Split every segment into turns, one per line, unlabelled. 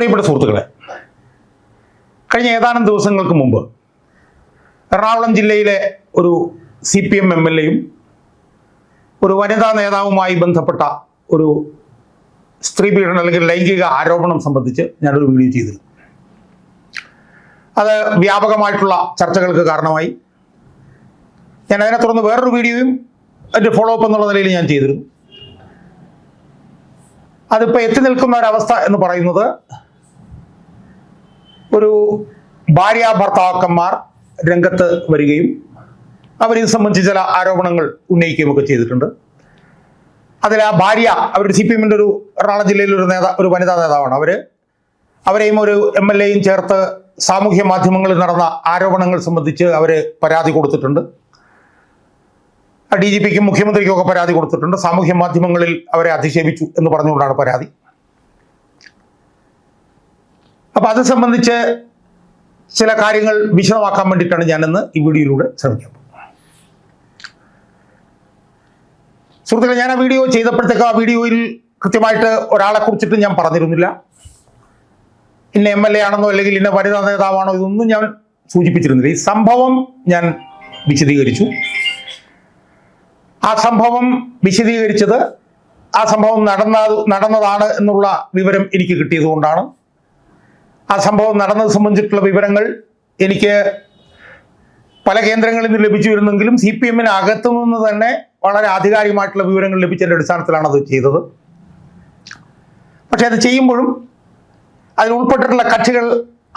പ്രിയപ്പെട്ട സുഹൃത്തുക്കളെ കഴിഞ്ഞ ഏതാനും ദിവസങ്ങൾക്ക് മുമ്പ് എറണാകുളം ജില്ലയിലെ ഒരു C P M M L എയും ഒരു വനിതാ നേതാവുമായി ബന്ധപ്പെട്ട ഒരു സ്ത്രീ പീഡനം അല്ലെങ്കിൽ ലൈംഗിക ആരോപണം സംബന്ധിച്ച് ഞാനൊരു വീഡിയോ ചെയ്തിരുന്നു. അത് വ്യാപകമായിട്ടുള്ള ചർച്ചകൾക്ക് കാരണമായി. ഞാൻ അതിനെ തുടർന്ന് വേറൊരു വീഡിയോയും അതിന്റെ ഫോളോ അപ്പ് എന്നുള്ള നിലയിൽ ഞാൻ ചെയ്തിരുന്നു. അതിപ്പോൾ എത്തി നിൽക്കുന്ന ഒരവസ്ഥ എന്ന് പറയുന്നത് ഒരു ഭാര്യ ഭർത്താക്കന്മാർ രംഗത്ത് വരികയും അവരിത് സംബന്ധിച്ച് ചില ആരോപണങ്ങൾ ഉന്നയിക്കുകയും ഒക്കെ ചെയ്തിട്ടുണ്ട്. അതിൽ ആ ഭാര്യ അവരുടെ സി പി എമ്മിന്റെ ഒരു എറണാകുളം ജില്ലയിലെ ഒരു നേതാ ഒരു വനിതാ നേതാവാണ് അവർ അവരെയും ഒരു എം എൽ എയും ചേർത്ത് സാമൂഹ്യ മാധ്യമങ്ങളിൽ നടന്ന ആരോപണങ്ങൾ സംബന്ധിച്ച് അവർ പരാതി കൊടുത്തിട്ടുണ്ട്. ഡി ജി പിക്കും മുഖ്യമന്ത്രിക്കും ഒക്കെ പരാതി കൊടുത്തിട്ടുണ്ട്. സാമൂഹ്യ മാധ്യമങ്ങളിൽ അവരെ അധിക്ഷേപിച്ചു എന്ന് പറഞ്ഞുകൊണ്ടാണ് പരാതി. അപ്പൊ അത് സംബന്ധിച്ച് ചില കാര്യങ്ങൾ വിശദമാക്കാൻ വേണ്ടിയിട്ടാണ് ഞാനിന്ന് ഈ വീഡിയോയിലൂടെ ശ്രമിക്കുന്നത് സുഹൃത്തുക്കളെ ഞാൻ ആ വീഡിയോ ചെയ്തപ്പോഴത്തേക്ക് ആ വീഡിയോയിൽ കൃത്യമായിട്ട് ഒരാളെ കുറിച്ചിട്ട് ഞാൻ പറഞ്ഞിരുന്നില്ല. ഇന്ന എം എൽ എ ആണെന്നോ അല്ലെങ്കിൽ ഇന്ന വനിതാ നേതാവാണോ ഇതൊന്നും ഞാൻ സൂചിപ്പിച്ചിരുന്നില്ല. ഈ സംഭവം ഞാൻ വിശദീകരിച്ചു. ആ സംഭവം വിശദീകരിച്ചത് ആ സംഭവം നടന്ന നടന്നതാണ് എന്നുള്ള വിവരം എനിക്ക് കിട്ടിയത് കൊണ്ടാണ്. ആ സംഭവം നടന്നത് സംബന്ധിച്ചിട്ടുള്ള വിവരങ്ങൾ എനിക്ക് പല കേന്ദ്രങ്ങളിൽ നിന്ന് ലഭിച്ചു വരുന്നെങ്കിലും സി പി എമ്മിന് അകത്തു നിന്ന് തന്നെ വളരെ ആധികാരികമായിട്ടുള്ള വിവരങ്ങൾ ലഭിച്ചതിന്റെ അടിസ്ഥാനത്തിലാണ് അത് ചെയ്തത്. പക്ഷേ അത് ചെയ്യുമ്പോഴും അതിൽ ഉൾപ്പെട്ടിട്ടുള്ള കക്ഷികൾ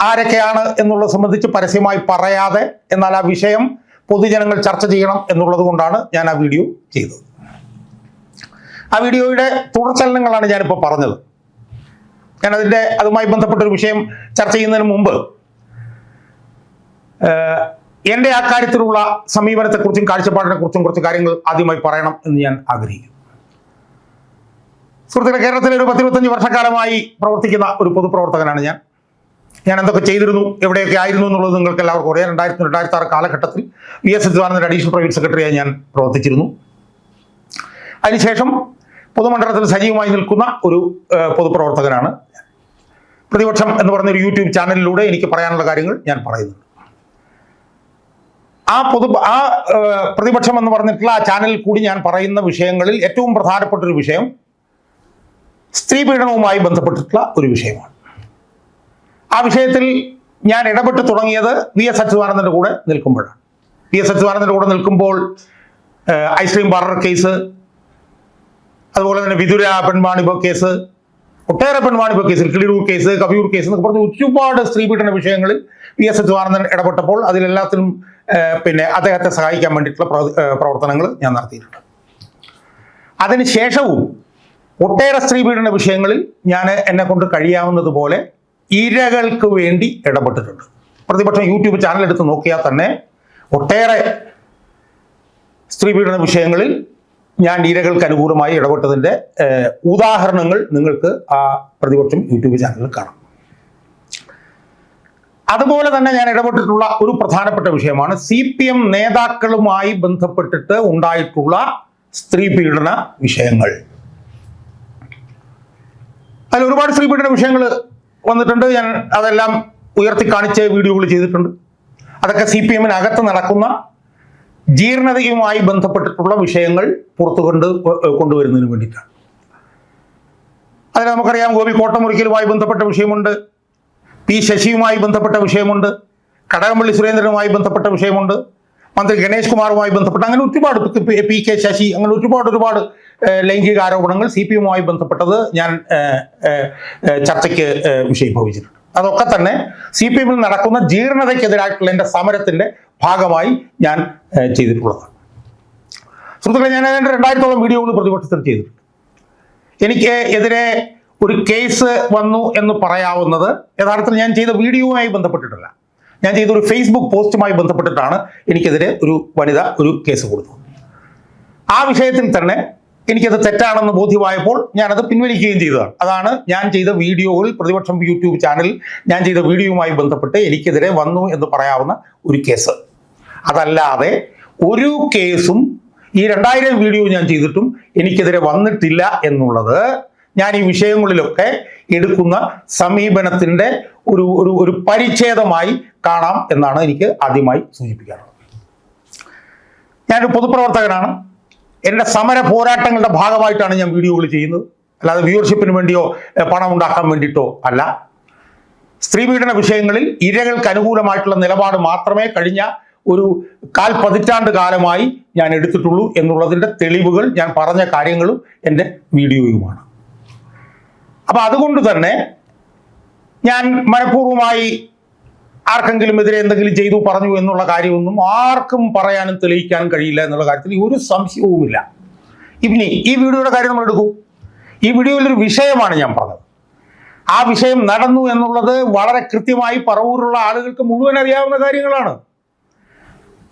ആരൊക്കെയാണ് എന്നുള്ളത് സംബന്ധിച്ച് പരസ്യമായി പറയാതെ എന്നാൽ ആ വിഷയം പൊതുജനങ്ങൾ ചർച്ച ചെയ്യണം എന്നുള്ളത് കൊണ്ടാണ് ഞാൻ ആ വീഡിയോ ചെയ്തത്. ആ വീഡിയോയുടെ തുടർചലനങ്ങളാണ് ഞാനിപ്പോൾ പറഞ്ഞത്. ഞാനതിന്റെ അതുമായി ബന്ധപ്പെട്ട ഒരു വിഷയം ചർച്ച ചെയ്യുന്നതിന് മുമ്പ് എന്റെ ആ കാര്യത്തിലുള്ള സമീപനത്തെക്കുറിച്ചും കാഴ്ചപ്പാടിനെ കുറിച്ചും കുറച്ച് കാര്യങ്ങൾ ആദ്യമായി പറയണം എന്ന് ഞാൻ ആഗ്രഹിക്കുന്നു. സുഹൃത്തുക്കളെ കേരളത്തിലെ ഒരു പത്തിരുപത്തഞ്ച് വർഷക്കാലമായി പ്രവർത്തിക്കുന്ന ഒരു പൊതുപ്രവർത്തകനാണ് ഞാൻ. ഞാൻ എന്തൊക്കെ ചെയ്തിരുന്നു എവിടെയൊക്കെ ആയിരുന്നു എന്നുള്ളത് നിങ്ങൾക്ക് എല്ലാവർക്കും അറിയാം. രണ്ടായിരത്തി രണ്ടായിരത്തി ആറ് കാലഘട്ടത്തിൽ വി എസ് അച്യുതാനന്ദന്റെ അഡീഷണൽ പ്രൈവറ്റ് സെക്രട്ടറിയായി ഞാൻ പ്രവർത്തിച്ചിരുന്നു. അതിനുശേഷം പൊതുമണ്ഡലത്തിൽ സജീവമായി നിൽക്കുന്ന ഒരു പൊതുപ്രവർത്തകനാണ്. പ്രതിപക്ഷം എന്ന് പറഞ്ഞ ഒരു യൂട്യൂബ് ചാനലിലൂടെ എനിക്ക് പറയാനുള്ള കാര്യങ്ങൾ ഞാൻ പറയുന്നുണ്ട് ആ പൊതു ആ പ്രതിപക്ഷം എന്ന് പറഞ്ഞിട്ടുള്ള ആ ചാനലിൽ കൂടി ഞാൻ പറയുന്ന വിഷയങ്ങളിൽ ഏറ്റവും പ്രധാനപ്പെട്ട ഒരു വിഷയം സ്ത്രീ പീഡനവുമായി ബന്ധപ്പെട്ടിട്ടുള്ള ഒരു വിഷയമാണ്. ആ വിഷയത്തിൽ ഞാൻ ഇടപെട്ട് തുടങ്ങിയത് വി എസ് അച്യുതാനന്ദന്റെ കൂടെ നിൽക്കുമ്പോഴാണ്. വി എസ് അച്യുതാനന്ദന്റെ കൂടെ നിൽക്കുമ്പോൾ ഐസ്ക്രീം പാർലർ കേസ് അതുപോലെ തന്നെ വിദുര പെൺവാണിഭ കേസ് ഒട്ടേറെ പെൺവാണിഭ കേസിൽ കിളിരൂർ കേസ് കവിയൂർ കേസ് എന്നൊക്കെ പറഞ്ഞ് ഒരുപാട് സ്ത്രീപീഡന വിഷയങ്ങളിൽ വി എസ് അച്യുതാനന്ദൻ ഇടപെട്ടപ്പോൾ അതിലെല്ലാത്തിനും പിന്നെ അദ്ദേഹത്തെ സഹായിക്കാൻ വേണ്ടിയിട്ടുള്ള പ്രവർത്തനങ്ങൾ ഞാൻ നടത്തിയിട്ടുണ്ട്. അതിനുശേഷവും ഒട്ടേറെ സ്ത്രീപീഡന വിഷയങ്ങളിൽ ഞാൻ എന്നെ കൊണ്ട് കഴിയാവുന്നതുപോലെ ഇരകൾക്ക് വേണ്ടി ഇടപെട്ടിട്ടുണ്ട്. പ്രതിപക്ഷം യൂട്യൂബ് ചാനൽ എടുത്ത് നോക്കിയാൽ തന്നെ ഒട്ടേറെ സ്ത്രീപീഡന വിഷയങ്ങളിൽ ഞാൻ ഇരകൾക്ക് അനുകൂലമായി ഇടപെട്ടതിന്റെ ഉദാഹരണങ്ങൾ നിങ്ങൾക്ക് ആ പ്രതിപക്ഷം യൂട്യൂബ് ചാനലിൽ കാണാം. അതുപോലെ തന്നെ ഞാൻ ഇടപെട്ടിട്ടുള്ള ഒരു പ്രധാനപ്പെട്ട വിഷയമാണ് സി പി എം നേതാക്കളുമായി ബന്ധപ്പെട്ടിട്ട് ഉണ്ടായിട്ടുള്ള സ്ത്രീ പീഡന വിഷയങ്ങൾ. അതിൽ ഒരുപാട് സ്ത്രീ പീഡന വിഷയങ്ങൾ വന്നിട്ടുണ്ട്. ഞാൻ അതെല്ലാം ഉയർത്തി കാണിച്ച് വീഡിയോകൾ ചെയ്തിട്ടുണ്ട്. അതൊക്കെ സി പി എമ്മിനകത്ത് നടക്കുന്ന ജീർണതയുമായി ബന്ധപ്പെട്ടിട്ടുള്ള വിഷയങ്ങൾ പുറത്തു കൊണ്ട് കൊണ്ടുവരുന്നതിന് വേണ്ടിയിട്ടാണ്. അതിൽ നമുക്കറിയാം ഗോപി കോട്ടമുറിക്കലുമായി ബന്ധപ്പെട്ട വിഷയമുണ്ട്. പി ശശിയുമായി ബന്ധപ്പെട്ട വിഷയമുണ്ട്. കടകംപള്ളി സുരേന്ദ്രനുമായി ബന്ധപ്പെട്ട വിഷയമുണ്ട്. മന്ത്രി ഗണേഷ് കുമാറുമായി ബന്ധപ്പെട്ട് അങ്ങനെ ഒരുപാട് പി- കെ ശശി അങ്ങനെ ഒരുപാട് ഒരുപാട് ലൈംഗിക ആരോപണങ്ങൾ സി പി എമ്മുമായി ബന്ധപ്പെട്ടത് ഞാൻ ചർച്ചയ്ക്ക് വിഷയം വിഷയീഭവിച്ചിട്ടുണ്ട്. അതൊക്കെ തന്നെ സി പി എമ്മിൽ നടക്കുന്ന ജീർണതയ്ക്കെതിരായിട്ടുള്ള എന്റെ സമരത്തിന്റെ ഭാഗമായി ഞാൻ ചെയ്തിട്ടുള്ളത് ചെയ്തിട്ടുള്ളതാണ്. സുഹൃത്തുക്കളെ ഞാൻ അതിന്റെ രണ്ടായിരത്തോളം വീഡിയോകൾ പ്രതിപക്ഷത്തിൽ ചെയ്തിട്ടുണ്ട്. എനിക്ക് എതിരെ ഒരു കേസ് വന്നു എന്ന് പറയാവുന്നത് യഥാർത്ഥത്തിൽ ഞാൻ ചെയ്ത വീഡിയോയുമായി ബന്ധപ്പെട്ടിട്ടില്ല. ഞാൻ ചെയ്ത ഒരു ഫേസ്ബുക്ക് പോസ്റ്റുമായി ബന്ധപ്പെട്ടിട്ടാണ് എനിക്കെതിരെ ഒരു വനിത ഒരു കേസ് കൊടുത്തത്. ആ വിഷയത്തിൽ തന്നെ എനിക്കത് തെറ്റാണെന്ന് ബോധ്യമായപ്പോൾ ഞാനത് പിൻവലിക്കുകയും ചെയ്തതാണ്. അതാണ് ഞാൻ ചെയ്ത വീഡിയോയിൽ പ്രതിപക്ഷം യൂട്യൂബ് ചാനൽ ഞാൻ ചെയ്ത വീഡിയോയുമായി ബന്ധപ്പെട്ട് എനിക്കെതിരെ വന്നു എന്ന് പറയാവുന്ന ഒരു കേസ്. അതല്ലാതെ ഒരു കേസും ഈ രണ്ടായിരം വീഡിയോ ഞാൻ ചെയ്തിട്ടും എനിക്കെതിരെ വന്നിട്ടില്ല എന്നുള്ളത് ഞാൻ ഈ വിഷയങ്ങളിലൊക്കെ എടുക്കുന്ന സമീപനത്തിന്റെ ഒരു ഒരു ഒരു പരിച്ഛേദമായി കാണാം എന്നാണ് എനിക്ക് ആദ്യമായി സൂചിപ്പിക്കാറുള്ളത് ഞാനൊരു പൊതുപ്രവർത്തകനാണ്. എന്റെ സമര പോരാട്ടങ്ങളുടെ ഭാഗമായിട്ടാണ് ഞാൻ വീഡിയോകൾ ചെയ്യുന്നത്. അല്ലാതെ വ്യൂവർഷിപ്പിന് വേണ്ടിയോ പണം ഉണ്ടാക്കാൻ വേണ്ടിയിട്ടോ അല്ല. സ്ത്രീപീഡന വിഷയങ്ങളിൽ ഇരകൾക്ക് അനുകൂലമായിട്ടുള്ള നിലപാട് മാത്രമേ കഴിഞ്ഞ ഒരു കാൽ പതിറ്റാണ്ട് കാലമായി ഞാൻ എടുത്തിട്ടുള്ളൂ എന്നുള്ളതിന്റെ തെളിവുകൾ ഞാൻ പറഞ്ഞ കാര്യങ്ങളും എന്റെ വീഡിയോയുമാണ്. അപ്പൊ അതുകൊണ്ട് തന്നെ ഞാൻ മനഃപൂർവമായി ആർക്കെങ്കിലും എതിരെ എന്തെങ്കിലും ചെയ്തു പറഞ്ഞു എന്നുള്ള കാര്യമൊന്നും ആർക്കും പറയാനും തെളിയിക്കാനും കഴിയില്ല എന്നുള്ള കാര്യത്തിൽ ഒരു സംശയവുമില്ല. ഇനി ഈ വീഡിയോയുടെ കാര്യം നമ്മൾ എടുക്കൂ. ഈ വീഡിയോയിൽ ഒരു വിഷയമാണ് ഞാൻ പറഞ്ഞത്. ആ വിഷയം നടന്നു എന്നുള്ളത് വളരെ കൃത്യമായി പറവൂരുള്ള ആളുകൾക്ക് മുഴുവൻ അറിയാവുന്ന കാര്യങ്ങളാണ്.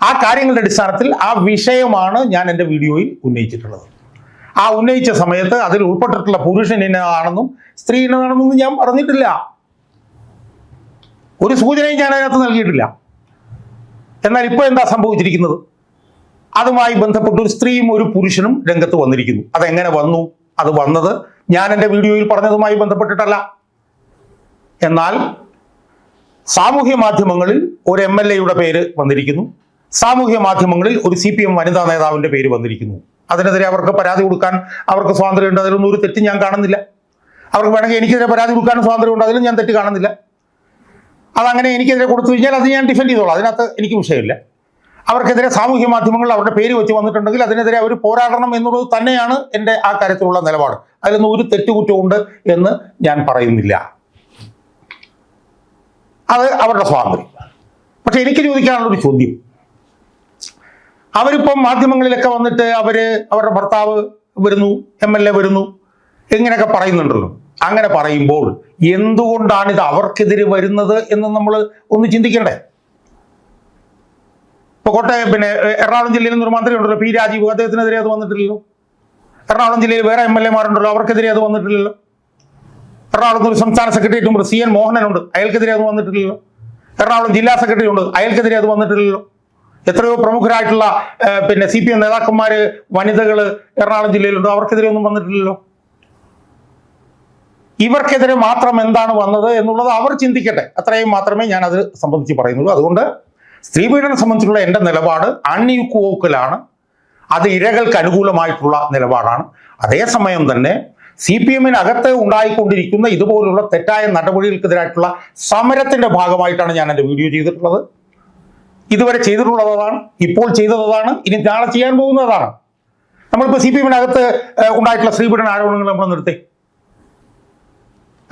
ആ കാര്യങ്ങളുടെ അടിസ്ഥാനത്തിൽ ആ വിഷയമാണ് ഞാൻ എന്റെ വീഡിയോയിൽ ഉന്നയിച്ചിട്ടുള്ളത്. ആ ഉന്നയിച്ച സമയത്ത് അതിൽ ഉൾപ്പെട്ടിട്ടുള്ള പുരുഷൻ ഇന്നതാണെന്നും സ്ത്രീ ഇന്നതാണെന്നും ഞാൻ പറഞ്ഞിട്ടില്ല. ഒരു സൂചനയും ഞാൻ അതിനകത്ത് നൽകിയിട്ടില്ല. എന്നാൽ ഇപ്പോൾ എന്താ സംഭവിച്ചിരിക്കുന്നത്? അതുമായി ബന്ധപ്പെട്ട് ഒരു സ്ത്രീയും ഒരു പുരുഷനും രംഗത്ത് വന്നിരിക്കുന്നു. അതെങ്ങനെ വന്നു? അത് വന്നത് ഞാൻ എന്റെ വീഡിയോയിൽ പറഞ്ഞതുമായി ബന്ധപ്പെട്ടിട്ടല്ല. എന്നാൽ സാമൂഹ്യ മാധ്യമങ്ങളിൽ ഒരു എം എൽ എയുടെ പേര് വന്നിരിക്കുന്നു. സാമൂഹ്യ മാധ്യമങ്ങളിൽ ഒരു സി പി എം വനിതാ നേതാവിന്റെ പേര് വന്നിരിക്കുന്നു. അതിനെതിരെ അവർക്ക് പരാതി കൊടുക്കാൻ അവർക്ക് സ്വാതന്ത്ര്യമുണ്ട്. അതിലൊന്നും ഒരു തെറ്റ് ഞാൻ കാണുന്നില്ല. അവർക്ക് വേണമെങ്കിൽ എനിക്കെതിരെ പരാതി കൊടുക്കാനും സ്വാതന്ത്ര്യമുണ്ട്. അതിലും ഞാൻ തെറ്റ് കാണുന്നില്ല. അതങ്ങനെ എനിക്കെതിരെ കൊടുത്തു കഴിഞ്ഞാൽ അത് ഞാൻ ഡിഫെൻഡ് ചെയ്തോളാം. അതിനകത്ത് എനിക്ക് വിഷയമില്ല. അവർക്കെതിരെ സാമൂഹ്യ മാധ്യമങ്ങൾ അവരുടെ പേര് വെച്ച് വന്നിട്ടുണ്ടെങ്കിൽ അതിനെതിരെ അവർ പോരാടണം എന്നുള്ളത് തന്നെയാണ് എന്റെ ആ കാര്യത്തിലുള്ള നിലപാട്. അതിലൊന്നും ഒരു തെറ്റുകുറ്റമുണ്ട് എന്ന് ഞാൻ പറയുന്നില്ല. അത് അവരുടെ സ്വാതന്ത്ര്യം. പക്ഷെ എനിക്ക് ചോദിക്കാനുള്ളൊരു ചോദ്യം. അവരിപ്പം മാധ്യമങ്ങളിലൊക്കെ വന്നിട്ട് അവർ അവരുടെ ഭർത്താവ് വരുന്നു എം എൽ എ വരുന്നു ഇങ്ങനെയൊക്കെ പറയുന്നുണ്ടല്ലോ. അങ്ങനെ പറയുമ്പോൾ എന്തുകൊണ്ടാണ് ഇത് അവർക്കെതിരെ വരുന്നത് എന്ന് നമ്മൾ ഒന്ന് ചിന്തിക്കണ്ടേ? ഇപ്പൊ കോട്ടയം പിന്നെ എറണാകുളം ജില്ലയിൽ നിന്നൊരു മന്ത്രി ഉണ്ടല്ലോ പി രാജീവ്. അദ്ദേഹത്തിനെതിരെ അത് വന്നിട്ടില്ലല്ലോ. എറണാകുളം ജില്ലയിൽ വേറെ എം എൽ എമാരുണ്ടല്ലോ അവർക്കെതിരെ അത് വന്നിട്ടില്ലല്ലോ. എറണാകുളത്ത് ഒരു സംസ്ഥാന സെക്രട്ടേറിയറ്റ് ഉണ്ട് സി എൻ മോഹനനുണ്ട് അയാൾക്കെതിരെ അത് വന്നിട്ടില്ലല്ലോ. എറണാകുളം ജില്ലാ സെക്രട്ടറി ഉണ്ട് അയാൾക്കെതിരെ അത് വന്നിട്ടില്ലല്ലോ. എത്രയോ പ്രമുഖരായിട്ടുള്ള പിന്നെ സി പി എം നേതാക്കന്മാര് വനിതകൾ എറണാകുളം ജില്ലയിലുണ്ട് അവർക്കെതിരെ ഒന്നും വന്നിട്ടില്ലല്ലോ. ഇവർക്കെതിരെ മാത്രം എന്താണ് വന്നത് എന്നുള്ളത് അവർ ചിന്തിക്കട്ടെ. അത്രയും മാത്രമേ ഞാൻ അത് സംബന്ധിച്ച് പറയുന്നുള്ളൂ. അതുകൊണ്ട് സ്ത്രീ പീഡനം സംബന്ധിച്ചുള്ള എന്റെ നിലപാട് അൺയുക്വോക്കലാണ് അത് ഇരകൾക്ക് അനുകൂലമായിട്ടുള്ള നിലപാടാണ്. അതേസമയം തന്നെ സി പി എമ്മിനകത്ത് ഉണ്ടായിക്കൊണ്ടിരിക്കുന്ന ഇതുപോലുള്ള തെറ്റായ നടപടികൾക്കെതിരായിട്ടുള്ള സമരത്തിന്റെ ഭാഗമായിട്ടാണ് ഞാൻ എന്റെ വീഡിയോ ചെയ്തിട്ടുള്ളത്. ഇതുവരെ ചെയ്തിട്ടുള്ളതാണ് ഇപ്പോൾ ചെയ്തതാണ് ഇനി നാളെ ചെയ്യാൻ പോകുന്നതാണ്. നമ്മളിപ്പോൾ സി പി എമ്മിനകത്ത് ഉണ്ടായിട്ടുള്ള സ്ത്രീപീഡന ആരോപണങ്ങൾ നമ്മൾ നിർത്തി.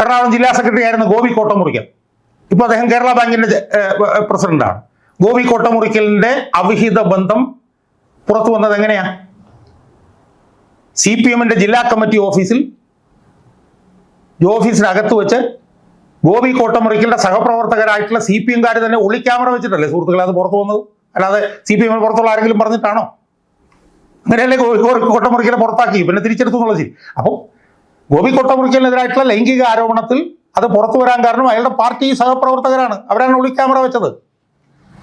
എറണാകുളം ജില്ലാ സെക്രട്ടറി ആയിരുന്ന ഗോപി കോട്ടമുറിക്കൽ. ഇപ്പോൾ അദ്ദേഹം കേരള ബാങ്കിന്റെ പ്രസിഡന്റാണ്. ഗോപി കോട്ടമുറിക്കലിന്റെ അവിഹിത ബന്ധം പുറത്തു വന്നത് എങ്ങനെയാ? സി പി എമ്മിന്റെ ജില്ലാ കമ്മിറ്റി ഓഫീസിൽ ഓഫീസിനകത്ത് വെച്ച് ഗോപി കോട്ടമുറിക്കലിന്റെ സഹപ്രവർത്തകരായിട്ടുള്ള സി പി എംകാർ തന്നെ ഒളി ക്യാമറ വെച്ചിട്ടല്ലേ സുഹൃത്തുക്കളെ അത് പുറത്തു വന്നത്? അല്ലാതെ സി പി എമ്മിന് പുറത്തുള്ള ആരെങ്കിലും പറഞ്ഞിട്ടാണോ? അങ്ങനെയല്ലേ കോട്ടമുറിക്കലെ പുറത്താക്കി. പിന്നെ തിരിച്ചെടുത്തു എന്നുള്ളത് ശരി. അപ്പോൾ ഗോപി കൊട്ടമുറിക്കലിനെതിരായിട്ടുള്ള ലൈംഗിക ആരോപണത്തിൽ അത് പുറത്തു വരാൻ കാരണം അയാളുടെ പാർട്ടി സഹപ്രവർത്തകരാണ്. അവരാണ് ഒളി ക്യാമറ വെച്ചത്.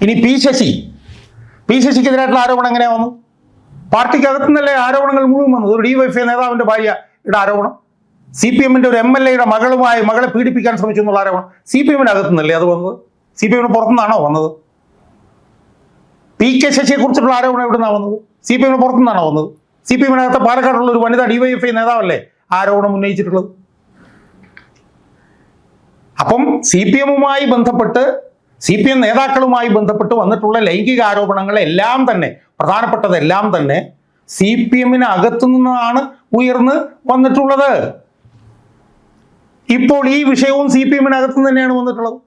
ഇനി പി ശശി. പി ശശിക്കെതിരായിട്ടുള്ള ആരോപണം എങ്ങനെയാ വന്നു പാർട്ടിക്കകത്തു നിന്നല്ലേ ആരോപണങ്ങൾ മുഴുവൻ വന്നത്? ഒരു ഡിവൈഎഫ്ഐ നേതാവിന്റെ ഭാര്യയുടെ ആരോപണം. സി പി എമ്മിന്റെ ഒരു എം എൽ എയുടെ മകളുമായി മകളെ പീഡിപ്പിക്കാൻ ശ്രമിച്ചു എന്നുള്ള ആരോപണം. സി പി എമ്മിനകത്തു നിന്നല്ലേ അത് വന്നത്? സി പി എമ്മിന് പുറത്തുനിന്നാണോ വന്നത്? പി കെ ശശിയെ കുറിച്ചുള്ള ആരോപണം എവിടുന്നാണ് വന്നത്? സി പി എമ്മിന് പുറത്തുനിന്നാണോ വന്നത്? സി പി എമ്മിനകത്ത് പാലക്കാടുള്ള ഒരു വനിതാ ഡിവൈഎഫ്ഐ നേതാവല്ലേ ആരോപണം ഉന്നയിച്ചിട്ടുള്ളത്? അപ്പം സി പി എമ്മുമായി ബന്ധപ്പെട്ട് സി പി എം നേതാക്കളുമായി ബന്ധപ്പെട്ട് വന്നിട്ടുള്ള ലൈംഗിക ആരോപണങ്ങളെല്ലാം തന്നെ പ്രധാനപ്പെട്ടതെല്ലാം തന്നെ സി പി എമ്മിന് നിന്നാണ് ഉയർന്ന് വന്നിട്ടുള്ളത്. ഇപ്പോൾ ഈ വിഷയവും സി പി എമ്മിനകത്തു തന്നെയാണ് വന്നിട്ടുള്ളത്.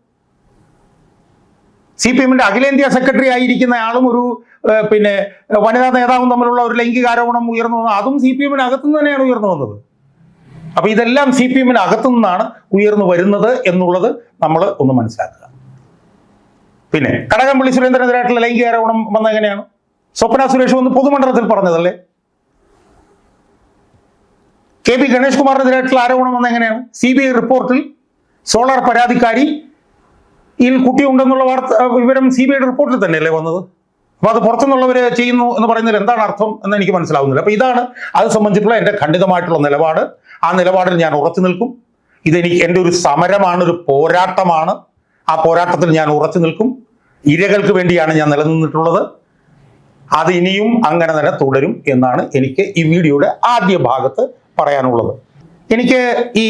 സി പി എമ്മിന്റെ അഖിലേന്ത്യാ സെക്രട്ടറി ആയിരിക്കുന്ന ആളും ഒരു പിന്നെ വനിതാ നേതാവും തമ്മിലുള്ള ഒരു ലൈംഗിക ആരോപണം ഉയർന്നു വന്നത് അതും സി പി എമ്മിനകത്തു തന്നെയാണ് ഉയർന്നു വന്നത്. അപ്പൊ ഇതെല്ലാം സി പി എമ്മിന് അകത്തു നിന്നാണ് ഉയർന്നു വരുന്നത് എന്നുള്ളത് നമ്മൾ ഒന്ന് മനസ്സിലാക്കുക. പിന്നെ കടകംപള്ളി സുരേന്ദ്രനെതിരായിട്ടുള്ള ലൈംഗിക ആരോപണം വന്ന എങ്ങനെയാണ് സ്വപ്ന സുരേഷ് ഒന്ന് പൊതുമണ്ഡലത്തിൽ പറഞ്ഞതല്ലേ? കെ പി ഗണേഷ് കുമാറിനെതിരായിട്ടുള്ള ആരോപണം വന്ന എങ്ങനെയാണ് സി ബി ഐ റിപ്പോർട്ടിൽ സോളാർ പരാതിക്കാരി ഇതിൽ കുട്ടിയുണ്ടെന്നുള്ള വാർത്ത വിവരം സി ബി ഐയുടെ റിപ്പോർട്ടിൽ തന്നെയല്ലേ വന്നത്? അപ്പോൾ അത് പുറത്തുനിന്നുള്ളവർ ചെയ്യുന്നു എന്ന് പറയുന്നതിൽ എന്താണ് അർത്ഥം എന്ന് എനിക്ക് മനസ്സിലാവുന്നില്ല. അപ്പോൾ ഇതാണ് അത് സംബന്ധിച്ചിട്ടുള്ള എന്റെ ഖണ്ഡിതമായിട്ടുള്ള നിലപാട്. ആ നിലപാടിൽ ഞാൻ ഉറച്ചു നിൽക്കും. ഇതെനിക്ക് എന്റെ ഒരു സമരമാണ് ഒരു പോരാട്ടമാണ്. ആ പോരാട്ടത്തിൽ ഞാൻ ഉറച്ചു നിൽക്കും. ഇരകൾക്ക് വേണ്ടിയാണ് ഞാൻ നിലനിന്നിട്ടുള്ളത്. അത് ഇനിയും അങ്ങനെ തന്നെ തുടരും എന്നാണ് എനിക്ക് ഈ വീഡിയോയുടെ ആദ്യ ഭാഗത്ത് പറയാനുള്ളത്. എനിക്ക് ഈ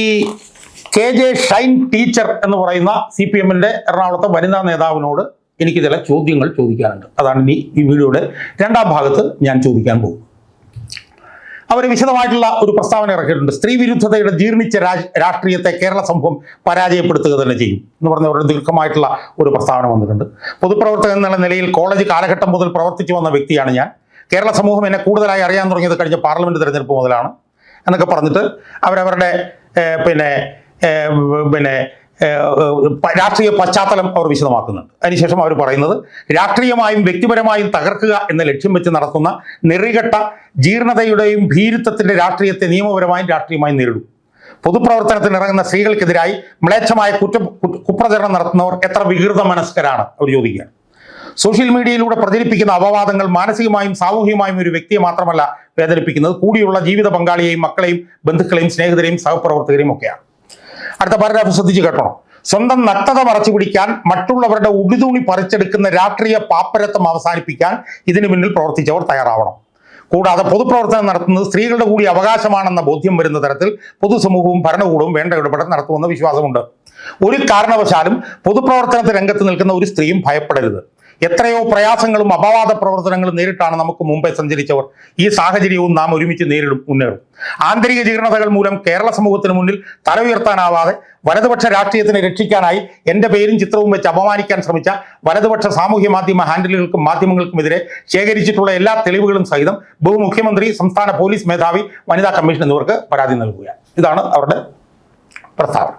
കെ ജെ ഷൈൻ ടീച്ചർ എന്ന് പറയുന്ന സി പി എമ്മിന്റെ എറണാകുളത്തെ വനിതാ നേതാവിനോട് എനിക്ക് ചില ചോദ്യങ്ങൾ ചോദിക്കാനുണ്ട്. അതാണ് ഇനി ഈ വീഡിയോയുടെ രണ്ടാം ഭാഗത്ത് ഞാൻ ചോദിക്കാൻ പോകും അവർ വിശദമായിട്ടുള്ള ഒരു പ്രസ്താവന ഇറക്കിയിട്ടുണ്ട്. സ്ത്രീ വിരുദ്ധതയുടെ ജീർണിച്ച രാഷ്ട്രീയത്തെ കേരള സമൂഹം പരാജയപ്പെടുത്തുക തന്നെ ചെയ്യും എന്ന് പറഞ്ഞ ഒരു ദീർഘമായിട്ടുള്ള ഒരു പ്രസ്താവന വന്നിട്ടുണ്ട്. പൊതുപ്രവർത്തകൻ എന്നുള്ള നിലയിൽ കോളേജ് കാലഘട്ടം മുതൽ പ്രവർത്തിച്ചു വന്ന വ്യക്തിയാണ് ഞാൻ. കേരള സമൂഹം എന്നെ കൂടുതലായി അറിയാൻ തുടങ്ങിയത് കഴിഞ്ഞ പാർലമെന്റ് തെരഞ്ഞെടുപ്പ് മുതലാണ്. എന്നൊക്കെ പറഞ്ഞിട്ട് അവരവരുടെ പിന്നെ പിന്നെ രാഷ്ട്രീയ പശ്ചാത്തലം അവർ വിശദമാക്കുന്നുണ്ട്. അതിനുശേഷം അവർ പറയുന്നത് രാഷ്ട്രീയമായും വ്യക്തിപരമായും തകർക്കുക എന്ന ലക്ഷ്യം വെച്ച് നടത്തുന്ന നെറികെട്ട ജീർണതയുടെയും ഭീരുത്വത്തിന്റെ രാഷ്ട്രീയത്തെ നിയമപരമായും രാഷ്ട്രീയമായും നേരിടും. പൊതുപ്രവർത്തനത്തിന് ഇറങ്ങുന്ന സ്ത്രീകൾക്കെതിരായി മ്ലേച്ഛമായ കുറ്റ കുപ്രചരണം നടത്തുന്നവർ എത്ര വികൃത മനസ്കരാണ്? അവർ ചോദിക്കുകയാണ്. സോഷ്യൽ മീഡിയയിലൂടെ പ്രചരിപ്പിക്കുന്ന അപവാദങ്ങൾ മാനസികമായും സാമൂഹികമായും ഒരു വ്യക്തിയെ മാത്രമല്ല വേദനിപ്പിക്കുന്നത്. കൂടിയുള്ള ജീവിത പങ്കാളിയെയും മക്കളെയും ബന്ധുക്കളെയും സ്നേഹിതരെയും സഹപ്രവർത്തകരെയും ഒക്കെയാണ്. അടുത്ത പാരഗ്രാഫ് ശ്രദ്ധിച്ച് കേട്ടോ. സ്വന്തം നഗ്നത മറച്ചു പിടിക്കാൻ മറ്റുള്ളവരുടെ ഉടുതുണി പറിച്ചെടുക്കുന്ന രാഷ്ട്രീയ പാപ്പരത്വം അവസാനിപ്പിക്കാൻ ഇതിനു മുന്നിൽ പ്രവർത്തിച്ചവർ തയ്യാറാവണം. കൂടാതെ പൊതുപ്രവർത്തനം നടത്തുന്നത് സ്ത്രീകളുടെ കൂടി അവകാശമാണെന്ന ബോധ്യം വരുന്ന തരത്തിൽ പൊതുസമൂഹവും ഭരണകൂടവും വേണ്ട ഇടപെടൽ നടത്തുമെന്ന വിശ്വാസമുണ്ട്. ഒരു കാരണവശാലും പൊതുപ്രവർത്തനത്തെ രംഗത്ത് നിൽക്കുന്ന ഒരു സ്ത്രീയും ഭയപ്പെടരുത്. എത്രയോ പ്രയാസങ്ങളും അപവാദ പ്രവർത്തനങ്ങളും നേരിട്ടാണ് നമുക്ക് മുമ്പേ സഞ്ചരിച്ചവർ. ഈ സാഹചര്യവും നാം ഒരുമിച്ച് നേരിടും മുന്നേറും. ആന്തരിക ജീർണതകൾ മൂലം കേരള സമൂഹത്തിന് മുന്നിൽ തല ഉയർത്താനാവാതെ വലതുപക്ഷ രാഷ്ട്രീയത്തിനെ രക്ഷിക്കാനായി എന്റെ പേരും ചിത്രവും വെച്ച് അപമാനിക്കാൻ ശ്രമിച്ച വലതുപക്ഷ സാമൂഹ്യ മാധ്യമ ഹാൻഡിലുകൾക്കും മാധ്യമങ്ങൾക്കുമെതിരെ ശേഖരിച്ചിട്ടുള്ള എല്ലാ തെളിവുകളും സഹിതം ബഹുമുഖ്യമന്ത്രി സംസ്ഥാന പോലീസ് മേധാവി വനിതാ കമ്മീഷൻ എന്നിവർക്ക് പരാതി നൽകുകയാണ് ഇതാണ് അവരുടെ പ്രസ്താവന.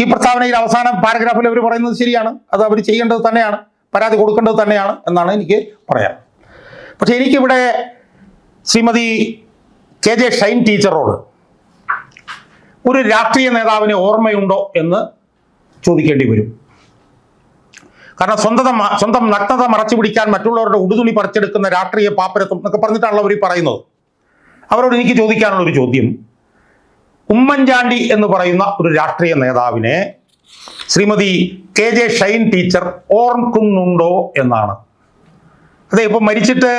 ഈ പ്രസ്താവനയിൽ അവസാന പാരഗ്രാഫിൽ അവർ പറയുന്നത് ശരിയാണ്. അത് അവർ ചെയ്യേണ്ടത് തന്നെയാണ്. പരാതി കൊടുക്കേണ്ടത് തന്നെയാണ് എന്നാണ് എനിക്ക് പറയാൻ. പക്ഷെ എനിക്കിവിടെ ശ്രീമതി കെ ജെ ഷൈൻ ടീച്ചറോട് ഒരു രാഷ്ട്രീയ നേതാവിന് ഓർമ്മയുണ്ടോ എന്ന് ചോദിക്കേണ്ടി വരും. കാരണം സ്വന്തം സ്വന്തം നഗ്നത മറച്ചു പിടിക്കാൻ മറ്റുള്ളവരുടെ ഉടുതുണി പറിച്ചെടുക്കുന്ന രാഷ്ട്രീയ പാപ്പരത്വം എന്നൊക്കെ പറഞ്ഞിട്ടാണല്ലോ അവർ പറയുന്നത്. അവരോട് എനിക്ക് ചോദിക്കാനുള്ള ഒരു ചോദ്യം. ഉമ്മൻചാണ്ടി എന്ന് പറയുന്ന ഒരു രാഷ്ട്രീയ നേതാവിനെ Shrimati K J Shine teacher ഓർക്കുന്നുണ്ടോ എന്നാണ്. അതെ ഇപ്പം മരിച്ചിട്ട്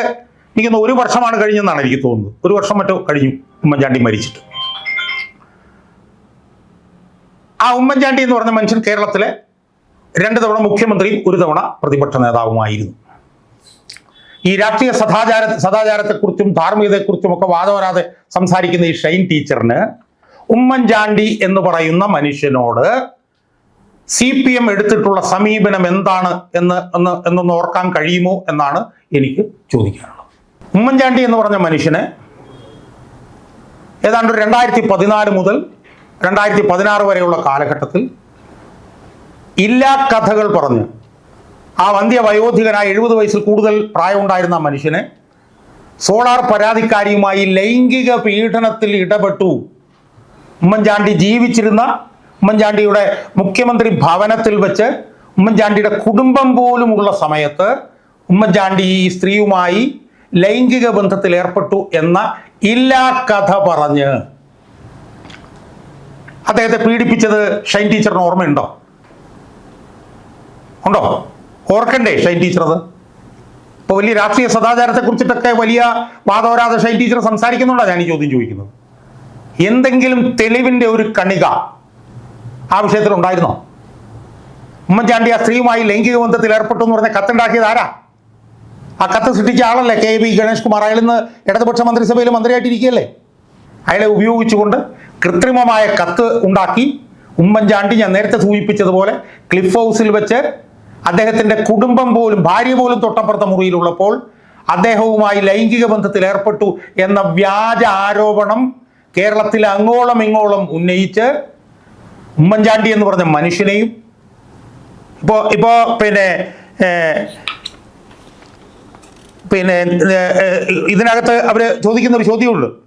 എനിക്കൊന്ന് ഒരു വർഷമാണ് കഴിഞ്ഞെന്നാണ് എനിക്ക് തോന്നുന്നത്. ഒരു വർഷം മറ്റോ കഴിഞ്ഞു ഉമ്മൻചാണ്ടി മരിച്ചിട്ട്. ആ ഉമ്മൻചാണ്ടി എന്ന് പറഞ്ഞ മനുഷ്യൻ കേരളത്തിലെ രണ്ട് തവണ മുഖ്യമന്ത്രിയും ഒരു തവണ പ്രതിപക്ഷ നേതാവുമായിരുന്നു. ഈ രാഷ്ട്രീയ സദാചാര സദാചാരത്തെക്കുറിച്ചും ധാർമ്മികതയെക്കുറിച്ചും ഒക്കെ വാദവരാതെ സംസാരിക്കുന്ന ഈ ഷൈൻ ടീച്ചറിന് ഉമ്മൻചാണ്ടി എന്ന് പറയുന്ന മനുഷ്യനോട് സി പി എം എടുത്തിട്ടുള്ള സമീപനം എന്താണ് എന്ന് എന്ന് എന്നൊന്ന് ഓർക്കാൻ കഴിയുമോ എന്നാണ് എനിക്ക് ചോദിക്കാനുള്ളത്. ഉമ്മൻചാണ്ടി എന്ന് പറഞ്ഞ മനുഷ്യനെ ഏതാണ്ട് രണ്ടായിരത്തി പതിനാല് മുതൽ രണ്ടായിരത്തി പതിനാറ് വരെയുള്ള കാലഘട്ടത്തിൽ ഇല്ലാ കഥകൾ പറഞ്ഞ് ആ വന്ധ്യ വയോധികനായ എഴുപത് വയസ്സിൽ കൂടുതൽ പ്രായമുണ്ടായിരുന്ന മനുഷ്യനെ സോളാർ പരാതിക്കാരിയുമായി ലൈംഗിക പീഡനത്തിൽ ഇടപെട്ടു. ഉമ്മൻചാണ്ടി ജീവിച്ചിരുന്ന ഉമ്മൻചാണ്ടിയുടെ മുഖ്യമന്ത്രി ഭവനത്തിൽ വെച്ച് ഉമ്മൻചാണ്ടിയുടെ കുടുംബം പോലുമുള്ള സമയത്ത് ഉമ്മൻചാണ്ടി ഈ സ്ത്രീയുമായി ലൈംഗിക ബന്ധത്തിൽ ഏർപ്പെട്ടു എന്ന ഇല്ലാ കഥ പറഞ്ഞ് അദ്ദേഹത്തെ പീഡിപ്പിച്ചത് ഷൈൻ ടീച്ചറിന് ഓർമ്മയുണ്ടോ? ഉണ്ടോ? ഓർക്കണ്ടേ ഷൈൻ ടീച്ചർ അത്? ഇപ്പോൾ വലിയ രാഷ്ട്രീയ സദാചാരത്തെ കുറിച്ചിട്ടൊക്കെ വലിയ വാദോരാധ ഷൈൻ ടീച്ചർ സംസാരിക്കുന്നുണ്ടോ? ഞാൻ ഈ ചോദ്യം ചോദിക്കുന്നത്. എന്തെങ്കിലും തെളിവിന്റെ ഒരു കണിക ആ വിഷയത്തിൽ ഉണ്ടായിരുന്നോ ഉമ്മൻചാണ്ടി ആ സ്ത്രീയുമായി ലൈംഗിക ബന്ധത്തിൽ ഏർപ്പെട്ടു എന്ന് പറഞ്ഞ കത്തുണ്ടാക്കിയത് ആരാ? ആ കത്ത് സൃഷ്ടിച്ച ആളല്ലേ കെ വി ഗണേഷ് കുമാർ അയാൾ ഇന്ന് ഇടതുപക്ഷ മന്ത്രിസഭയിൽ മന്ത്രിയായിട്ടിരിക്കുകയല്ലേ? അയാളെ ഉപയോഗിച്ചുകൊണ്ട് കൃത്രിമമായ കത്ത് ഉണ്ടാക്കി ഉമ്മൻചാണ്ടി ഞാൻ നേരത്തെ സൂചിപ്പിച്ചതുപോലെ ക്ലിഫ് ഹൗസിൽ വെച്ച് അദ്ദേഹത്തിന്റെ കുടുംബം പോലും ഭാര്യ പോലും തൊട്ടപ്പുറത്ത മുറിയിലുള്ളപ്പോൾ അദ്ദേഹവുമായി ലൈംഗിക ബന്ധത്തിൽ ഏർപ്പെട്ടു എന്ന വ്യാജ ആരോപണം കേരളത്തിൽ അങ്ങോളം ഇങ്ങോളം ഉന്നയിച്ച് ഉമ്മൻചാണ്ടി എന്ന് പറഞ്ഞ മനുഷ്യനെയും ഇപ്പോ ഇപ്പോ പിന്നെ പിന്നെ ഇതിനകത്ത് അവർ ചോദിക്കുന്ന ഒരു ചോദ്യമുള്ളൂ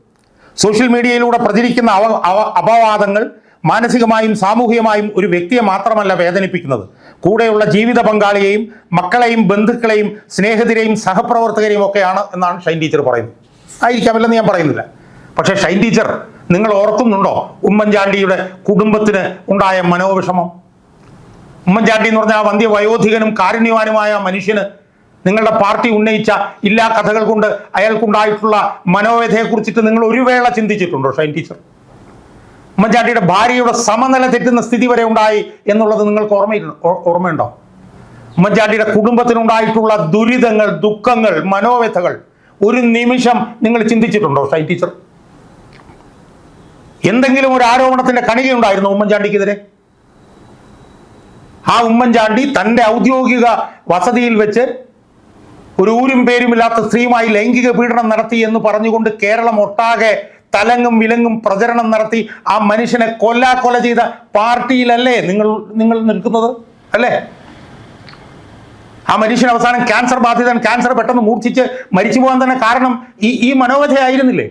സോഷ്യൽ മീഡിയയിലൂടെ പ്രചരിക്കുന്ന അവ- അപവാദങ്ങൾ മാനസികമായും സാമൂഹികമായും ഒരു വ്യക്തിയെ മാത്രമല്ല വേദനിപ്പിക്കുന്നത്. കൂടെയുള്ള ജീവിത പങ്കാളിയെയും മക്കളെയും ബന്ധുക്കളെയും സ്നേഹിതരെയും സഹപ്രവർത്തകരെയും ഒക്കെയാണ് എന്നാണ് ഷൈൻ ടീച്ചർ പറയുന്നത്. ആയിരിക്കാമല്ലെന്ന് ഞാൻ പറയുന്നില്ല. പക്ഷേ ഷൈൻ ടീച്ചർ നിങ്ങൾ ഓർക്കുന്നുണ്ടോ ഉമ്മൻചാണ്ടിയുടെ കുടുംബത്തിന് ഉണ്ടായ മനോവിഷമം? ഉമ്മൻചാണ്ടി എന്ന് പറഞ്ഞാൽ വന്ധ്യ വയോധികനും കാരുണ്യവാനുമായ മനുഷ്യന് നിങ്ങളുടെ പാർട്ടി ഉന്നയിച്ച എല്ലാ കഥകൾ കൊണ്ട് അയാൾക്കുണ്ടായിട്ടുള്ള മനോവ്യഥയെക്കുറിച്ചിട്ട് നിങ്ങൾ ഒരു വേള ചിന്തിച്ചിട്ടുണ്ടോ ഷൈൻ ടീച്ചർ? ഉമ്മൻചാണ്ടിയുടെ ഭാര്യയുടെ സമനില തെറ്റുന്ന സ്ഥിതി വരെ ഉണ്ടായി എന്നുള്ളത് നിങ്ങൾക്ക് ഓർമ്മ ഓർമ്മയുണ്ടോ? ഉമ്മൻചാണ്ടിയുടെ കുടുംബത്തിനുണ്ടായിട്ടുള്ള ദുരിതങ്ങൾ ദുഃഖങ്ങൾ മനോവ്യഥകൾ ഒരു നിമിഷം നിങ്ങൾ ചിന്തിച്ചിട്ടുണ്ടോ ഷൈൻ ടീച്ചർ? എന്തെങ്കിലും ഒരു ആരോപണത്തിന്റെ കണികയുണ്ടായിരുന്നു ഉമ്മൻചാണ്ടിക്കെതിരെ? ആ ഉമ്മൻചാണ്ടി തന്റെ ഔദ്യോഗിക വസതിയിൽ വെച്ച് ഒരു ഊരും പേരുമില്ലാത്ത സ്ത്രീയുമായി ലൈംഗിക പീഡനം നടത്തി എന്ന് പറഞ്ഞുകൊണ്ട് കേരളം ഒട്ടാകെ തലങ്ങും വിലങ്ങും പ്രചരണം നടത്തി ആ മനുഷ്യനെ കൊല്ലാക്കൊല ചെയ്ത പാർട്ടിയിലല്ലേ നിങ്ങൾ നിങ്ങൾ നിൽക്കുന്നത്? അല്ലേ? ആ മനുഷ്യൻ അവസാനം ക്യാൻസർ ബാധിതൻ ക്യാൻസർ പെട്ടെന്ന് മൂർച്ഛിച്ച് മരിച്ചു പോകാൻ തന്നെ കാരണം ഈ ഈ മനോവധയായിരുന്നില്ലേ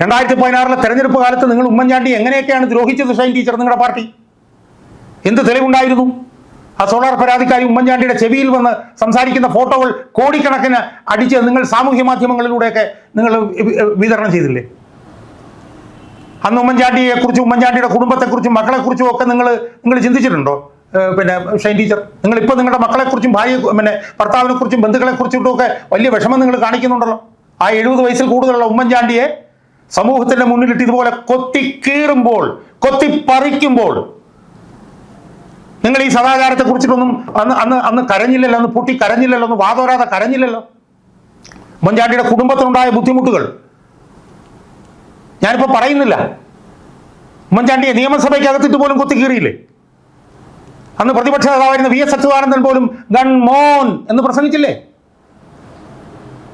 രണ്ടായിരത്തി പതിനാറിലെ തെരഞ്ഞെടുപ്പ് കാലത്ത് നിങ്ങൾ ഉമ്മൻചാണ്ടി എങ്ങനെയൊക്കെയാണ് ദ്രോഹിച്ചത് ഷൈൻ ടീച്ചർ നിങ്ങളുടെ പാർട്ടി? എന്ത് തെളിവുണ്ടായിരുന്നു? ആ സോളാർ പരാതിക്കാരി ഉമ്മൻചാണ്ടിയുടെ ചെവിയിൽ വന്ന് സംസാരിക്കുന്ന ഫോട്ടോകൾ കോടിക്കണക്കിന് അടിച്ച് നിങ്ങൾ സാമൂഹ്യ മാധ്യമങ്ങളിലൂടെയൊക്കെ നിങ്ങൾ വിതരണം ചെയ്തില്ലേ? അന്ന് ഉമ്മൻചാണ്ടിയെ കുറിച്ചും ഉമ്മൻചാണ്ടിയുടെ കുടുംബത്തെക്കുറിച്ചും മക്കളെക്കുറിച്ചും ഒക്കെ നിങ്ങൾ നിങ്ങൾ ചിന്തിച്ചിട്ടുണ്ടോ? പിന്നെ ഷൈൻ ടീച്ചർ നിങ്ങൾ ഇപ്പോൾ നിങ്ങളുടെ മക്കളെക്കുറിച്ചും ഭാര്യ പിന്നെ ഭർത്താവിനെ കുറിച്ചും ബന്ധുക്കളെ കുറിച്ചിട്ടും ഒക്കെ വലിയ വിഷമം നിങ്ങൾ കാണിക്കുന്നുണ്ടല്ലോ. ആ എഴുപത് വയസ്സിൽ കൂടുതലുള്ള ഉമ്മൻചാണ്ടിയെ സമൂഹത്തിന്റെ മുന്നിലിട്ട് ഇതുപോലെ കൊത്തി കീറുമ്പോൾ കൊത്തി പറിക്കുമ്പോൾ നിങ്ങൾ ഈ സദാചാരത്തെ കുറിച്ചിട്ടൊന്നും അന്ന് അന്ന് അന്ന് കരഞ്ഞില്ലല്ലോ അന്ന് പൊട്ടി കരഞ്ഞില്ലല്ലോ ഒന്ന് വാതോരാതെ കരഞ്ഞില്ലല്ലോ. ഉമ്മൻചാണ്ടിയുടെ കുടുംബത്തിനുണ്ടായ ബുദ്ധിമുട്ടുകൾ. ഞാനിപ്പോ പറയുന്നില്ല. ഉമ്മൻചാണ്ടിയെ നിയമസഭയ്ക്കകത്തിട്ട് പോലും കൊത്തി കീറിയില്ലേ? അന്ന് പ്രതിപക്ഷ നേതാവായിരുന്ന വി എസ് അച്യുതാനന്ദൻ പോലും ഗൺ മോൻ എന്ന് പ്രസംഗിച്ചില്ലേ?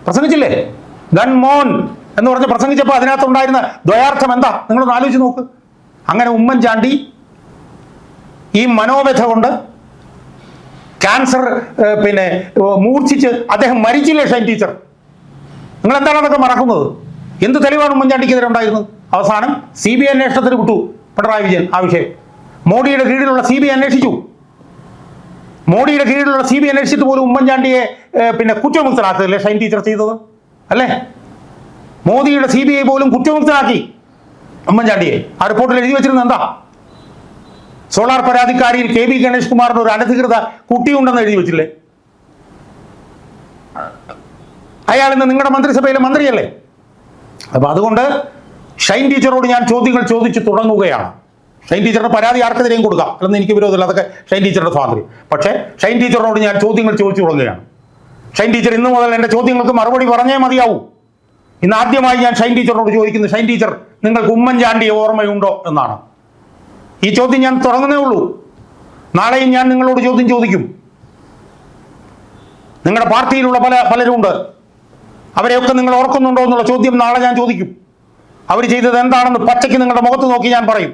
പ്രസംഗിച്ചില്ലേ? ഗൺ മോൻ. എന്ന് പറഞ്ഞ് പ്രസംഗിച്ചപ്പോൾ അതിനകത്തുണ്ടായിരുന്ന ദ്വയാർത്ഥം എന്താ? നിങ്ങളൊന്ന് ആലോചിച്ച് നോക്ക്. അങ്ങനെ ഉമ്മൻ ഉമ്മൻചാണ്ടി ഈ മനോവ്യഥ കൊണ്ട് ക്യാൻസർ പിന്നെ മൂർച്ഛിച്ച് അദ്ദേഹം മരിച്ചില്ലേ ഷൈൻ ടീച്ചർ? നിങ്ങൾ എന്താണ് അതൊക്കെ മറക്കുന്നത്? എന്ത് തെളിവാണ് ഉമ്മൻചാണ്ടിക്കെതിരെ ഉണ്ടായിരുന്നത്? അവസാനം സി ബി ഐ അന്വേഷണത്തിന് വിട്ടു പിണറായി വിജയൻ ആ വിഷയം. മോഡിയുടെ കീഴിലുള്ള സി ബി ഐ അന്വേഷിച്ചു. മോഡിയുടെ കീഴിലുള്ള സി ബി ഐ അന്വേഷിച്ചിട്ട് പോലും ഉമ്മൻചാണ്ടിയെ പിന്നെ കുറ്റമുക്തനാക്കിയല്ലേ ഷൈൻ ടീച്ചർ ചെയ്തത്? അല്ലേ? മോദിയുടെ സി ബി ഐ പോലും കുറ്റമുക്തനാക്കി ഉമ്മൻചാണ്ടിയെ. ആ റിപ്പോർട്ടിൽ എഴുതി വെച്ചിരുന്നത് എന്താ? സോളാർ പരാതിക്കാരിയിൽ കെ ബി ഗണേഷ് കുമാറിന് ഒരു അനധികൃത കുട്ടിയുണ്ടെന്ന് എഴുതി വെച്ചില്ലേ? അയാൾ ഇന്ന് നിങ്ങളുടെ മന്ത്രിസഭയിലെ മന്ത്രിയല്ലേ? അപ്പൊ അതുകൊണ്ട് ഷൈൻ ടീച്ചറോട് ഞാൻ ചോദ്യങ്ങൾ ചോദിച്ചു തുടങ്ങുകയാണ്. ഷൈൻ ടീച്ചറുടെ പരാതി ആർക്കെതിരെയും കൊടുക്കാം. അല്ലെന്ന് എനിക്ക് വിരോധമില്ല. അതൊക്കെ ഷൈൻ ടീച്ചറുടെ സ്വാതന്ത്ര്യം. പക്ഷേ ഷൈൻ ടീച്ചറോട് ഞാൻ ചോദ്യങ്ങൾ ചോദിച്ചു തുടങ്ങുകയാണ്. ഷൈൻ ടീച്ചർ ഇന്ന് മുതൽ എന്റെ ചോദ്യങ്ങൾക്ക് മറുപടി പറഞ്ഞേ മതിയാവൂ. ഇന്ന് ആദ്യമായി ഞാൻ ഷൈൻ ടീച്ചറിനോട് ചോദിക്കുന്നു ഷൈൻ ടീച്ചർ നിങ്ങൾക്ക് ഉമ്മൻചാണ്ടിയെ ഓർമ്മയുണ്ടോ? എന്നാണ്. ഈ ചോദ്യം ഞാൻ തുടങ്ങുന്നേ ഉള്ളൂ. നാളെയും ഞാൻ നിങ്ങളോട് ചോദ്യം ചോദിക്കും. നിങ്ങളുടെ പാർട്ടിയിലുള്ള പല പലരുമുണ്ട് അവരെയൊക്കെ നിങ്ങൾ ഓർക്കുന്നുണ്ടോ എന്നുള്ള ചോദ്യം നാളെ ഞാൻ ചോദിക്കും. അവർ ചെയ്തത് എന്താണെന്ന് പച്ചയ്ക്ക് നിങ്ങളുടെ മുഖത്ത് നോക്കി ഞാൻ പറയും.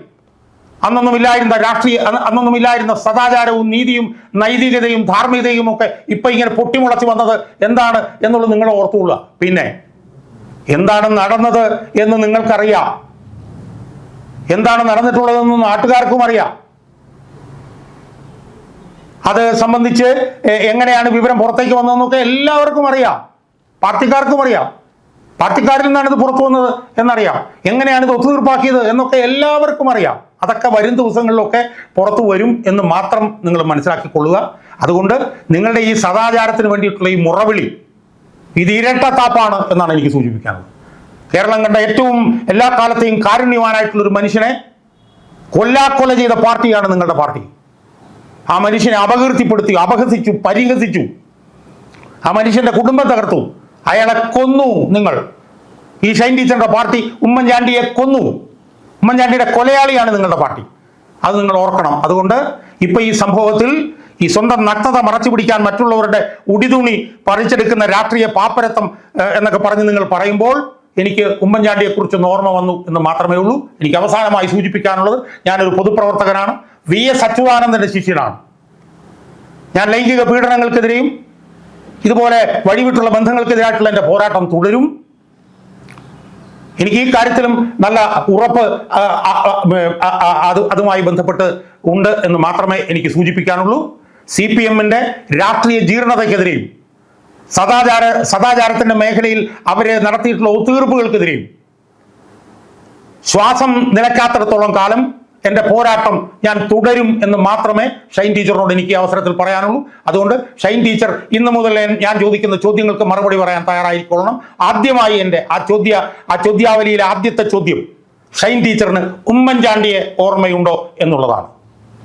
അന്നൊന്നും ഇല്ലായിരുന്ന രാഷ്ട്രീയ അന്ന് അന്നൊന്നും ഇല്ലായിരുന്ന സദാചാരവും നീതിയും നൈതികതയും ധാർമ്മികതയും ഒക്കെ ഇപ്പൊ ഇങ്ങനെ പൊട്ടിമുളച്ച് വന്നത് എന്താണ് എന്നുള്ളത് നിങ്ങൾ ഓർത്തുകൊള്ളുക. പിന്നെ എന്താണ് നടന്നത് എന്ന് നിങ്ങൾക്കറിയാം. എന്താണ് നടന്നിട്ടുള്ളതെന്ന് നാട്ടുകാർക്കും അറിയാം. അത് സംബന്ധിച്ച് എങ്ങനെയാണ് വിവരം പുറത്തേക്ക് വന്നതെന്നൊക്കെ എല്ലാവർക്കും അറിയാം. പാർട്ടിക്കാർക്കും അറിയാം. പാർട്ടിക്കാരിൽ നിന്നാണ് ഇത് പുറത്തു വന്നത് എന്നറിയാം. എങ്ങനെയാണ് ഇത് ഒത്തുതീർപ്പാക്കിയത് എന്നൊക്കെ എല്ലാവർക്കും അറിയാം. അതൊക്കെ വരും ദിവസങ്ങളിലൊക്കെ പുറത്തു വരും എന്ന് മാത്രം നിങ്ങൾ മനസ്സിലാക്കിക്കൊള്ളുക. അതുകൊണ്ട് നിങ്ങളുടെ ഈ സദാചാരത്തിന് വേണ്ടിയിട്ടുള്ള ഈ മുറവിളി ഇത് ഇരട്ടത്താപ്പാണ് എന്നാണ് എനിക്ക് സൂചിപ്പിക്കാനുള്ളത്. കേരളം കണ്ട ഏറ്റവും എല്ലാ കാലത്തെയും കാരുണ്യവാനായിട്ടുള്ള ഒരു മനുഷ്യനെ കൊല്ലാക്കൊല ചെയ്ത പാർട്ടിയാണ് നിങ്ങളുടെ പാർട്ടി. ആ മനുഷ്യനെ അപകീർത്തിപ്പെടുത്തി അപഹസിച്ചു പരിഹസിച്ചു. ആ മനുഷ്യന്റെ കുടുംബം തകർത്തു. അയാളെ കൊന്നു നിങ്ങൾ. ഈ ഷൈൻ ടീച്ചറിന്റെ പാർട്ടി ഉമ്മൻചാണ്ടിയെ കൊന്നു. ഉമ്മൻചാണ്ടിയുടെ കൊലയാളിയാണ് നിങ്ങളുടെ പാർട്ടി. അത് നിങ്ങൾ ഓർക്കണം. അതുകൊണ്ട് ഇപ്പൊ ഈ സംഭവത്തിൽ ഈ സ്വന്തം നഗ്നത മറച്ചു പിടിക്കാൻ മറ്റുള്ളവരുടെ ഉടിതുണി പറിച്ചെടുക്കുന്ന രാഷ്ട്രീയ പാപ്പരത്വം എന്നൊക്കെ പറഞ്ഞ് നിങ്ങൾ പറയുമ്പോൾ എനിക്ക് ഉമ്മൻചാണ്ടിയെ കുറിച്ച് ഓർമ്മ വന്നു എന്ന് മാത്രമേ ഉള്ളൂ. എനിക്ക് അവസാനമായി സൂചിപ്പിക്കാനുള്ളത് ഞാനൊരു പൊതുപ്രവർത്തകനാണ്. വി എസ് അച്യുതാനന്ദന്റെ ശിഷ്യനാണ്. ഞാൻ ലൈംഗിക പീഡനങ്ങൾക്കെതിരെയും ഇതുപോലെ വഴിവിട്ടുള്ള ബന്ധങ്ങൾക്കെതിരായിട്ടുള്ള എന്റെ പോരാട്ടം തുടരും. എനിക്ക് ഈ കാര്യത്തിലും നല്ല ഉറപ്പ് അത് അതുമായി ബന്ധപ്പെട്ട് ഉണ്ട് എന്ന് മാത്രമേ എനിക്ക് സൂചിപ്പിക്കാനുള്ളൂ. സി പി എമ്മിന്റെ രാഷ്ട്രീയ ജീർണതയ്ക്കെതിരെയും സദാചാര സദാചാരത്തിന്റെ മേഖലയിൽ അവരെ നടത്തിയിട്ടുള്ള ഒത്തുതീർപ്പുകൾക്കെതിരെയും ശ്വാസം നിലക്കാത്തിടത്തോളം കാലം എന്റെ പോരാട്ടം ഞാൻ തുടരും എന്ന് മാത്രമേ ഷൈൻ ടീച്ചറിനോട് എനിക്ക് അവസരത്തിൽ പറയാനുള്ളൂ. അതുകൊണ്ട് ഷൈൻ ടീച്ചർ ഇന്ന് മുതൽ ഞാൻ ചോദിക്കുന്ന ചോദ്യങ്ങൾക്ക് മറുപടി പറയാൻ തയ്യാറായിക്കൊള്ളണം. ആദ്യമായി എന്റെ ആ ചോദ്യ ആ ചോദ്യാവലിയിലെ ആദ്യത്തെ ചോദ്യം ഷൈൻ ടീച്ചറിന് ഉമ്മൻചാണ്ടിയെ ഓർമ്മയുണ്ടോ എന്നുള്ളതാണ്.